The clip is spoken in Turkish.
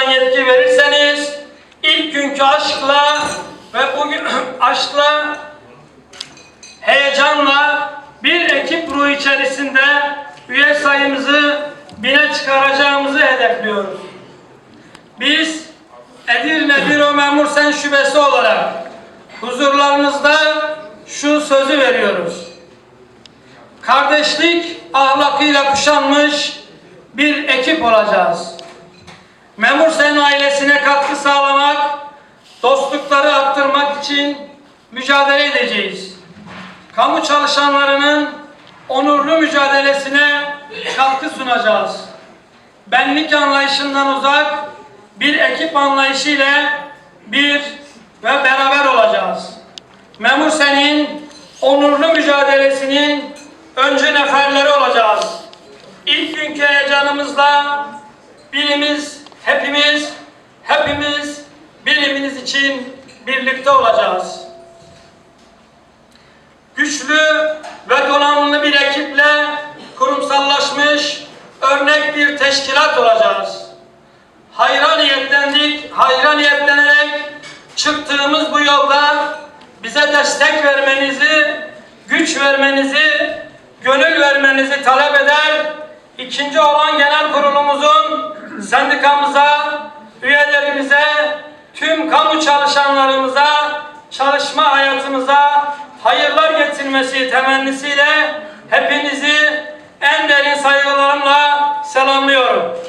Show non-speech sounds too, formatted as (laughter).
tarafından yetki verirseniz ilk günkü aşkla ve bugün (clears throat) aşkla heyecanla bir ekip ruhu içerisinde üye sayımızı bine çıkaracağımızı hedefliyoruz. Biz Edirne Büro Memur Sen Şubesi olarak huzurlarınızda şu sözü veriyoruz. Kardeşlik ahlakıyla kuşanmış bir ekip olacağız. Memur Sen ailesine katkı sağlamak, dostlukları arttırmak için mücadele edeceğiz. Kamu çalışanlarının onurlu mücadelesine katkı sunacağız. Benlik anlayışından uzak bir ekip anlayışıyla bir ve beraber olacağız. Memur Sen'in onurlu mücadelesinin öncü neferleri olacağız. İlk günkü heyecanımızla birimiz, hepimiz, hepimiz biriminiz için birlikte olacağız. Güçlü ve donanımlı bir ekiple kurumsallaşmış örnek bir teşkilat olacağız. Hayra niyetlendik, hayra niyetlenerek çıktığımız bu yolda bize destek vermenizi, güç vermenizi, gönül vermenizi talep eder. İkinci olan genel kurulumuzun sendikamıza, üyelerimize, tüm kamu çalışanlarımıza, çalışma hayatımıza hayırlar getirmesi temennisiyle hepinizi en derin saygılarımla selamlıyorum.